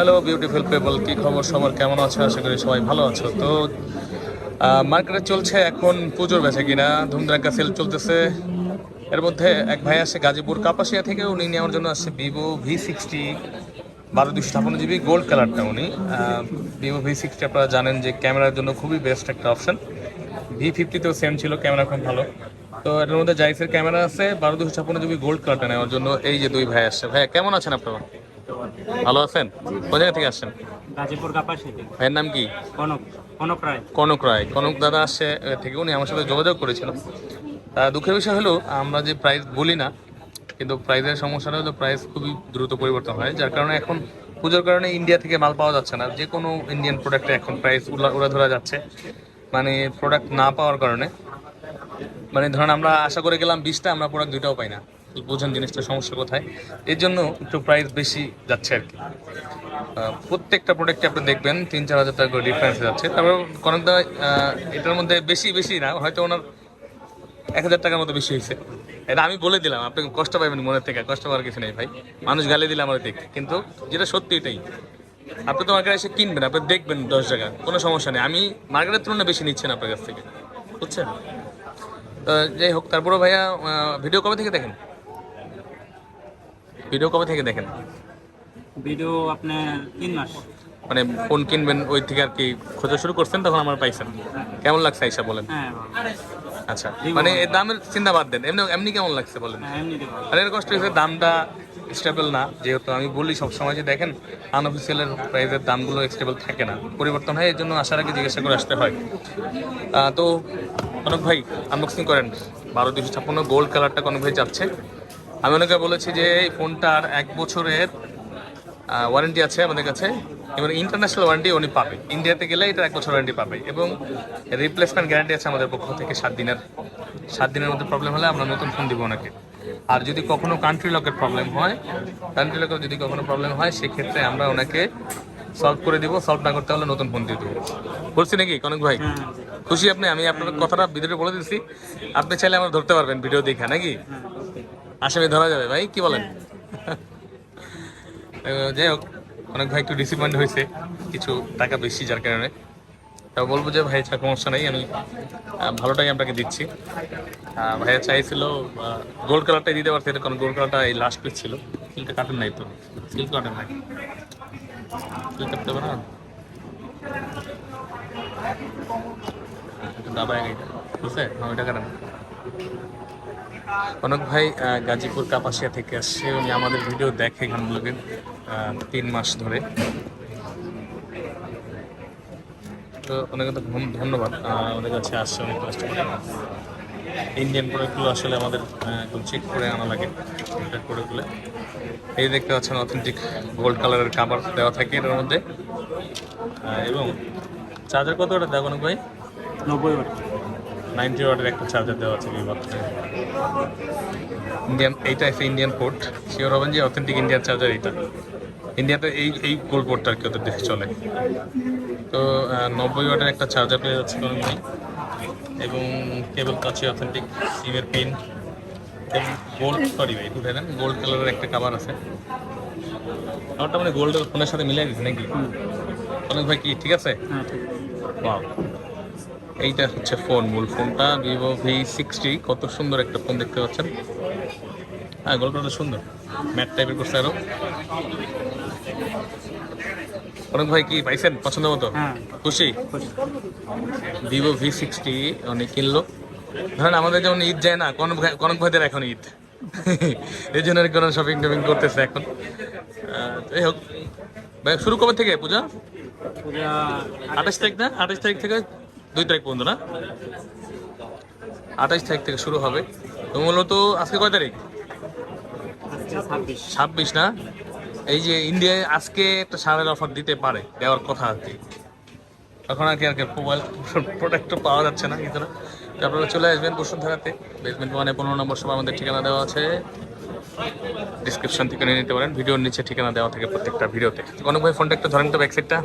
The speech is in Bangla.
হ্যালো বিউটিফুল পিপল কি খবর সবার? কেমন আছো? আশা করি সবাই ভালো আছো। তো মার্কেটে চলছে এখন পুজোর বেচে কিনা। ধুমধারাক্কা সেল চলতেছে। এর মধ্যে এক ভাই আসে গাজীপুর কাপাসিয়া থেকে উনি নেওয়ার জন্য আসছে ভিভো ভি সিক্সটি বারো দুশো ছাপ্পান্ন জিবি গোল্ড কালারটা উনি। ভিভো ভি সিক্সটি আপনারা জানেন যে ক্যামেরার জন্য খুবই বেস্ট একটা অপশন ভি ফিফটিতেও সেম ছিল, ক্যামেরা খুব ভালো। তো এটার মধ্যে জাইসের ক্যামেরা আছে, বারো দুশো ছাপ্পান্ন জিবি গোল্ড কালারটা নেওয়ার জন্য। এই যে দুই ভাই আসছে। ভাইয়া, কেমন আছেন আপনারা? ভালো আছেন? কোন জায়গা থেকে আসছেন? গাজীপুর কাপাসি ভাইয়ের নাম কি? কনক কনক রায়। কনক রায়। কনক দাদা আসছে থেকে উনি আমার সাথে যোগাযোগ করেছিল। দুঃখের বিষয় হলো আমরা যে প্রাইস বলি না কিন্তু প্রাইসের সমস্যাটা হলো প্রাইস খুবই দ্রুত পরিবর্তন হয় যার কারণে এখন পুজোর কারণে ইন্ডিয়া থেকে মাল পাওয়া যাচ্ছে না। যে কোনো ইন্ডিয়ান প্রোডাক্টে এখন প্রাইস উড়া ধরা যাচ্ছে। মানে প্রোডাক্ট না পাওয়ার কারণে। মানে ধরেন আমরা আশা করে গেলাম বিশটা আমরা প্রোডাক্ট দুইটাও পাই না। বুঝেন জিনিসটা সমস্যা কোথায়? এর জন্য একটু প্রাইস বেশি যাচ্ছে আর কি। প্রত্যেকটা প্রোডাক্টে আপনি দেখবেন, তিন, চার হাজার টাকা করে ডিফারেন্স যাচ্ছে। তারপর কনকদা এটার মধ্যে বেশি বেশি না, হয়তো ওনার এক হাজার টাকার মতো বেশি হয়েছে। এটা আমি বলে দিলাম, আপনি কষ্ট পাবেন মনের থেকে, কষ্ট পাওয়ার কিছু নেই ভাই। মানুষ গালি দিলে আমার দেখতে কিন্তু যেটা সত্যি এটাই। আপনি তো মার্কেটে এসে কিনবেন, আপনি দেখবেন দশ টাকা, কোনো সমস্যা নেই। আমি মার্কেটের তুলনায় বেশি নিচ্ছেন আপনার কাছ থেকে, বুঝছেন? যাই হোক তারপরে ভাইয়া ভিডিও কবে থেকে দেখেন? ভিডিও কবে থেকে দেখেন? ভিডিও আপনার তিন মাস। মানে ফোন কিনবেন ওই থেকে আর কি খোঁজা শুরু করছেন তখন আমার পাইছেন। কেমন লাগছে আইসা বলেন? হ্যাঁ আচ্ছা মানে এর দামের চিন্তা বাদ দেন। এমনি এমনি কেমন লাগছে বলেন? হ্যাঁ আর এর কষ্ট হয়েছে দামটা স্টেবল না। যেহেতু আমি বলি সবসময় যে দেখেন আনঅফিসিয়ালের প্রাইসের দামগুলো স্টেবল থাকে না। পরিবর্তন হয় এর জন্য আসার আগে জিজ্ঞাসা করে আসতে হয়। তো কনক ভাই আনবক্সিং করেন। বারো দুশো ছাপ্পান্ন গোল্ড কালারটা কনক ভাই যাচ্ছে। আমি ওনাকে বলেছি যে এই ফোনটার এক বছরের ওয়ারেন্টি আছে আমাদের কাছে। এবং ইন্টারন্যাশনাল ওয়ারেন্টি উনি পাবে। ইন্ডিয়াতে গেলে এটা এক বছর ওয়ারেন্টি পাবে। এবং রিপ্লেসমেন্ট গ্যারান্টি আছে আমাদের পক্ষ থেকে সাত দিনের। সাত দিনের মধ্যে প্রবলেম হলে আমরা নতুন ফোন দিব ওনাকে। আর যদি কখনো কান্ট্রি লকের প্রবলেম হয় কান্ট্রি লকের যদি কখনো প্রবলেম হয় সেক্ষেত্রে আমরা ওনাকে সলভ করে দিব। সলভ না করতে হলে নতুন ফোন দিয়ে দেবো। বলছি নাকি কনক ভাই? হ্যাঁ। খুশি আপনি? আমি আপনার কথাটা ভিডিওতে বলে দিচ্ছি আপনি চাইলে আমরা ধরতে পারবেন ভিডিও দেখে নাকি? আসামি ধরা যাবে ভাই? কি বলেন? যাই হোক অনেক ভাই একটু ডিসিপয়েন্ট হয়েছে কিছু টাকা বেশি যার কারণে। তা বলব যে ভাই ছাড় সমস্যা নেই আমি ভালোটাই আপনাকে দিচ্ছি। ভাইয়া চাইছিল গোল্ড কালারটাই দিতে পারছে এটা কারণ গোল্ড কালারটা এই লাস্ট পিস ছিল। সিলটা কাটেন নাই তো। সিল কাটেন নাই। সিল কাটতে হবে না? দাবায় গেছে বুঝছে না ওইটা কাটেন কনক ভাই গাজীপুর কাপাসিয়া থেকে আসছে। উনি আমাদের ভিডিও দেখে গানগুলোকে তিন মাস ধরে। তো অনেক অনেক ধন্যবাদ। আমাদের কাছে আসছে, অনেক কষ্ট করে। ইন্ডিয়ান প্রোডাক্টগুলো আসলে আমাদের একদম চেক করে আনা লাগে ফিল্টার করে তুলে। এই দেখতে পাচ্ছেন অথেন্টিক গোল্ড কালারের কাভার দেওয়া থাকে এটার মধ্যে। এবং চার্জার কত ওটা কনক ভাই? নব্বই নাইনটি ওয়াটের একটা চার্জার দেওয়া আছে বিভাগ ইন্ডিয়ান এইটা আছে ইন্ডিয়ান পোর্ট শিওর হবেন যে অথেন্টিক ইন্ডিয়ান চার্জার এইটা? ইন্ডিয়াতে এই এই গোল পোর্টটা আর কি ওদের দেশে চলে। তো নব্বই ওয়াটের একটা চার্জার পেয়ে যাচ্ছে কোনো নেই এবং কেবল কাছে অথেন্টিক সিমের পিন এবং গোল্ড সরি ভাই একটু দেখেন গোল্ড কালারের একটা কাভার আছে। কাভারটা মানে গোল্ডের ফোনের সাথে মিলাই দিচ্ছে নাকি? অনেক ভাই কি ঠিক আছে? হ্যাঁ ঠিক. এইটা হচ্ছে ফোন মূল ফোনটা। ভিভো ভি সিক্সটি কত সুন্দর একটা ফোন দেখতে পাচ্ছেন। হ্যাঁ গল্পটা সুন্দর। ম্যাট টাইপের করছে আরও। অনেক ভাই কি পাইছেন পছন্দ মতো? হ্যাঁ। খুশি। ভিভো ভি সিক্সটি অনেক কিনলো। ধরেন আমাদের যেমন ঈদ যায় না কনক কনক ভাইদের এখন ঈদ। এই জন্য আর কি শপিং টপিং করতেছে এখন। যাই হোক। ভাই শুরু কবে থেকে পূজা? পূজা আঠাশ তারিখ না? আঠাশ তারিখ থেকে দুই তারিখ পর্যন্ত না? আঠাশ তারিখ থেকে শুরু হবে। তো মূলত আজকে কয় তারিখ? ছাব্বিশ না? এই যে ইন্ডিয়ায় আজকে একটা সারের অফার দিতে পারে, দেওয়ার কথা আর কি। তখন আর কি আর কি মোবাইল প্রোডাক্টও পাওয়া যাচ্ছে না কিছু না। আপনারা চলে আসবেন বসুন্ধরাতে। বেসমেন্ট মানে পনেরো নম্বর সময় আমাদের ঠিকানা দেওয়া আছে। ডিসক্রিপশন থেকে নিয়ে নিতে পারেন। ভিডিওর নিচে ঠিকানা দেওয়া থাকে প্রত্যেকটা ভিডিওতে। কনক ভাই ফোনটা একটু ধরেন তো ব্যাক সাইডটা